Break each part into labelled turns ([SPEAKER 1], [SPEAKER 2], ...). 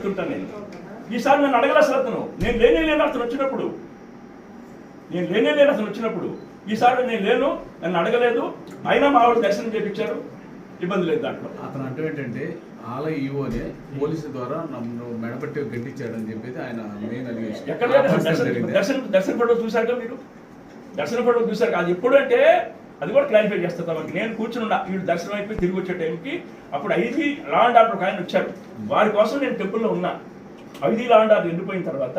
[SPEAKER 1] చెప్తుంటాను నేను. ఈసారి నన్ను అడగల అసలు అతను. నేను లేనే లేను అతను వచ్చినప్పుడు. నేను లేనే లేను అతను వచ్చినప్పుడు. ఈసారి నేను లేను నన్ను అడగలేదు. అయినా మా ఆవిడ దర్శనం చేపించారు. ఇబ్బంది లేదు దాంట్లో.
[SPEAKER 2] అతను అంటే ఏంటంటే ఆలయ ఈవోనే పోలీసు ద్వారా నన్ను మెడపట్టి గట్టించాడని చెప్పేసి ఆయన మెయిన్ అలిగేషన్.
[SPEAKER 1] ఎక్కడ దర్శనం దర్శన ఫోటో చూశాక మీరు? దర్శన ఫోటో చూశారు. అది ఎప్పుడు అంటే అది కూడా క్లారిఫై చేస్తా కాబట్టి నేను కూర్చుని ఉన్నా దర్శనం అయిపోయి తిరిగి వచ్చే టైంకి అప్పుడు ఐదు లా అండ్ ఆర్డర్ ఒక ఆయన వచ్చారు. వారి కోసం నేను టెంపుల్లో ఉన్నా. ఐదు లా అండ్ ఆర్డర్ ఎండిపోయిన తర్వాత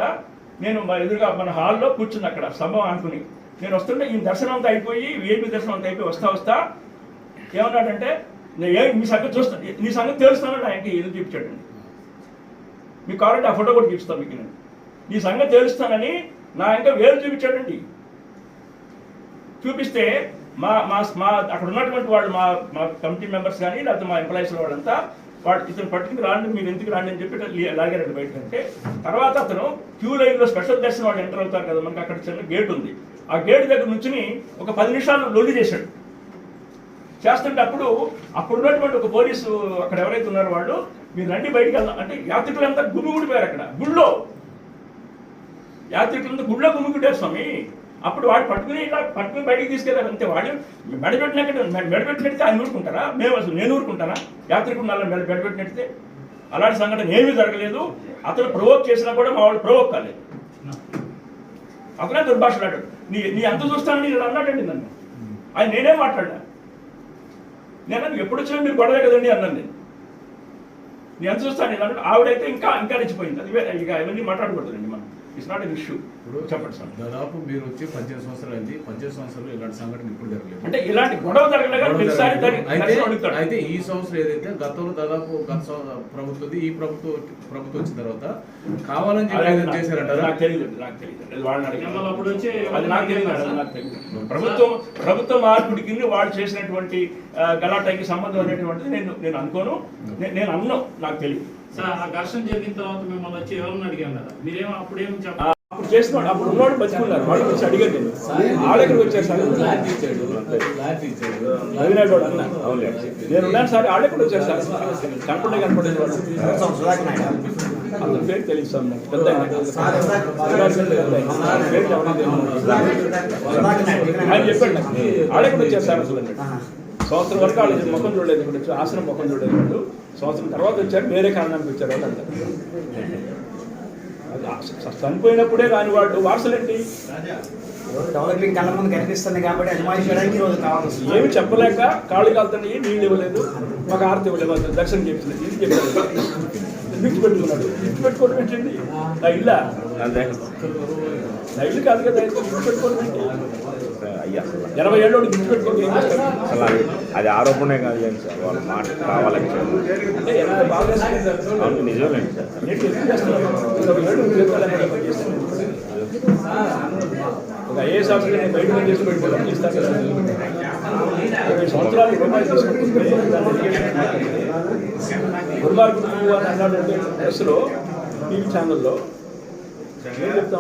[SPEAKER 1] నేను మా ఎదురుగా మన హాల్లో కూర్చున్నా అక్కడ స్తంభం అనుకుని నేను వస్తుంటే ఈ దర్శనం అంతా అయిపోయి ఏపీ దర్శనం అంతా అయిపోయి వస్తా వస్తా ఏమన్నాడంటే "నేను ఏ మీ సంగతి చూస్తాను నీ సంగతి తెలుస్తానంటే ఆయనకి ఏదో చూపించాడండి మీకు కావాలంటే ఆ ఫోటో కూడా చూపిస్తాను మీకు నేను. నీ సంగతి తెలుస్తానని నా ఇంకా వేలు చూపించాడండి. చూపిస్తే మా మా మా అక్కడ ఉన్నటువంటి వాళ్ళు మా మా కమిటీ మెంబర్స్ కానీ లేకపోతే మా ఎంప్లాయీస్ వాళ్ళంతా వాడు ఇతను పట్టుకుని రాండి మీరు ఎందుకు రాండి అని చెప్పి లే- లాగారండి బయటకంటే తర్వాత అతను క్యూ లైన్లో స్పెషల్ దర్శనం వాళ్ళు ఎంటర్ అవుతారు కదా మనకి అక్కడ చిన్న గేట్ ఉంది. ఆ గేట్ దగ్గర నుంచి ఒక పది నిమిషాలు లొల్లి చేశాడు. చేస్తుంటే అప్పుడు అప్పుడు ఉన్నటువంటి ఒక పోలీసు అక్కడ ఎవరైతే ఉన్నారో వాళ్ళు మీరు రండి బయటికి వెళ్దాం. అంటే యాత్రికులంతా గుమిగుడిపోయారు అక్కడ గుళ్ళో. యాత్రికులంతా గుళ్ళో గుమిగుడారు స్వామి. అప్పుడు వాడు పట్టుకుని ఇలా పట్టుకుని బయటికి తీసుకెళ్ళారు అంతే వాళ్ళు మెడబెట్టినట్టు మెడబెట్టినట్టు ఆయన ఊరుకుంటారా? మేము అసలు నేను ఊరుకుంటానా? యాత్రికుడు నల్ల మెడ మెడబెట్టినట్టే అలాంటి సంఘటన ఏమీ జరగలేదు. అతను ప్రవోక్ చేసినా కూడా మా వాళ్ళు ప్రవోక్ కాలేదు. అతనే దుర్భాషలాడాడు నీ నీ అంత చూస్తానని నేను అన్నాడండి నన్ను. ఆయన నేనే మాట్లాడా నేను అన్న ఎప్పుడు వచ్చినా మీరు గొడవే కదండి అన్నాను నేను. నేను ఎంత చూస్తాను నేను అన్నాడు. ఆవిడైతే ఇంకా ఇంకా రెచ్చిపోయింది. అది ఇక ఇవన్నీ మాట్లాడకూడదండి మనం. ఇట్స్ నాట్ ఎన్ ఇష్యూ
[SPEAKER 2] ఇప్పుడు
[SPEAKER 1] చెప్పండి సార్.
[SPEAKER 2] దాదాపు మీరు వచ్చి పద్దెనిమిది సంవత్సరాలు అయింది. పద్దెనిమిది సంవత్సరాలు ఇలాంటి సంఘటన ఇప్పుడు జరగలేదు.
[SPEAKER 1] అంటే ఇలాంటి గొడవ
[SPEAKER 2] జరగలేదు. అయితే
[SPEAKER 1] దర్శనం అడుగుతాడు
[SPEAKER 2] అయితే ఈ సంవత్సరం ఏదైతే గతంలో దాదాపు గత ప్రభుత్వం ఈ ప్రభుత్వం ప్రభుత్వం వచ్చిన తర్వాత కావాలని చెప్పి చేశారంటారా?
[SPEAKER 1] నాకు తెలియదు నాకు తెలియదు అది నాకు తెలియదు ప్రభుత్వం ప్రభుత్వ మార్పుడికి వాళ్ళు చేసినటువంటి గలాటాకి సంబంధం అనేటువంటిది నేను నేను అనుకోను. నే- నేను అన్ను నాకు తెలియదు
[SPEAKER 3] సార్ ఆ ఘర్షణ జరిగిన తర్వాత మిమ్మల్ని వచ్చి ఎవరిని అడిగాం కదా మీరేమో అప్పుడేం
[SPEAKER 1] ఆ,
[SPEAKER 3] చెప్ప
[SPEAKER 1] అప్పుడు చేసిన అప్పుడు ఉన్నవాడు బతుకున్నారు వాళ్ళు వచ్చి అడిగాను నేను. ఆడెక్కడ వచ్చారు సార్?
[SPEAKER 2] లాంటి ఇచ్చాడు లాంటి ఇచ్చాడు
[SPEAKER 1] రవినాయుడు వాడు అన్న నేను ఉన్నాను సార్ ఆడెక్కడ వచ్చారు సార్? కనపడే కనపడేది వాడు అతని పేరు తెలియదు సార్ నాకు. పెద్ద ఆయన. పేరు చెప్పడం తెలియదు. ఆయన చెప్పాడు నాకు. ఆడెక్కడ వచ్చారు సార్ అసలు. సంవత్సరం వరకు వాళ్ళు ముఖం చూడలేదు ఇక్కడ వచ్చి ఆశ్రమం ముఖం చూడలేదు వాళ్ళు సంవత్సరం తర్వాత వచ్చారు వేరే కారణానికి వచ్చారు వాళ్ళు అంటారు అది ఆ- చనిపోయినప్పుడే రాని వాళ్ళు వారసులేంటి?
[SPEAKER 4] డెవలపింగ్ కళ్ళ ముందు కనిపిస్తుంది కాబట్టి అజమాయిషి చేయడానికి.
[SPEAKER 1] ఏమి చెప్పలేక కాళ్ళు కాలుతున్నాయి నీళ్ళు ఇవ్వలేదు మాకు ఆరతి ఇవ్వలేదు దర్శనం చేపించలేదు ఇది చెప్పారు గిఫ్ట్ పెట్టుకున్నాడు. గిఫ్ట్ పెట్టుకోవడం ఏంటండి? నా ఇల్లా? నా ఇల్లు కాదు కదా గిఫ్ట్ పెట్టుకోవడం ఏంటి?
[SPEAKER 5] అయ్యా
[SPEAKER 1] ఎనభై ఏళ్ళు
[SPEAKER 5] అసలు అది ఆరోపణే కాదు కానీ సార్ వాళ్ళ మాట కావాలని. అవును నిజమేనండి సార్.
[SPEAKER 1] ఒక ఐఏఎస్ ఆఫీసర్ నేను బయట పని చేసి పెట్టుకోవడం చేస్తాను కదా. ఇరవై సంవత్సరాలు రూపాయలు తీసుకుంటుంటే దాన్ని దుర్మార్గుడు అని అన్నాడంటే ప్రెస్లో టీవీ ఛానల్లో ఏం చెప్తా